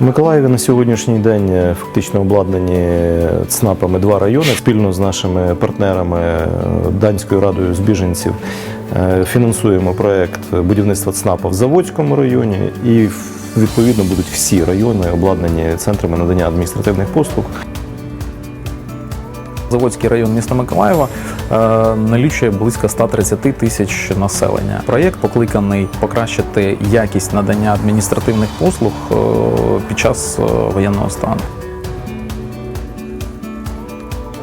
Миколаєві на сьогоднішній день е, фактично обладнані ЦНАПами два райони. Спільно з нашими партнерами е, Данською радою з біженців е, фінансуємо проект будівництва ЦНАПа в Заводському районі і відповідно будуть всі райони обладнані центрами надання адміністративних послуг. Заводський район міста Миколаєва е, налічує близько 130 тисяч населення. Проєкт покликаний покращити якість надання адміністративних послуг е, під час е, воєнного стану.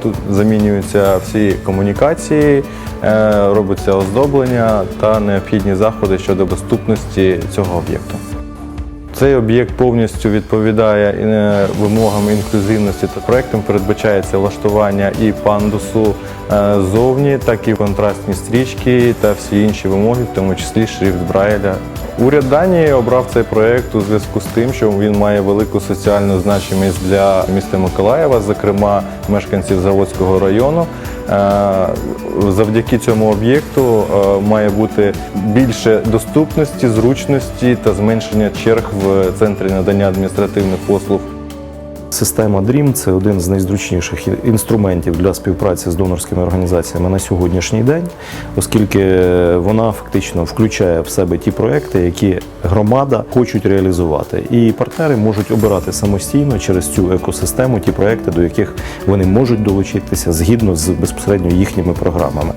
Тут замінюються всі комунікації, робиться оздоблення та необхідні заходи щодо доступності цього об'єкту. Цей об'єкт повністю відповідає е, вимогам інклюзивності проектом передбачається влаштування і пандусу е, зовні, так і контрастні стрічки та всі інші вимоги, в тому числі шрифт Брайля. Уряд Данії обрав цей проект у зв'язку з тим, що він має велику соціальну значимість для міста Миколаєва, зокрема мешканців Заводського району. Е, Завдяки цьому об'єкту е, має бути більше доступності, зручності та зменшення черг в центрі надання адміністративних послуг. Система DREAM – це один з найзручніших інструментів для співпраці з донорськими організаціями на сьогоднішній день, оскільки вона фактично включає в себе ті проекти, які громада хочуть реалізувати. І партнери можуть обирати самостійно через цю екосистему ті проекти, до яких вони можуть долучитися згідно з безпосередньо їхніми програмами.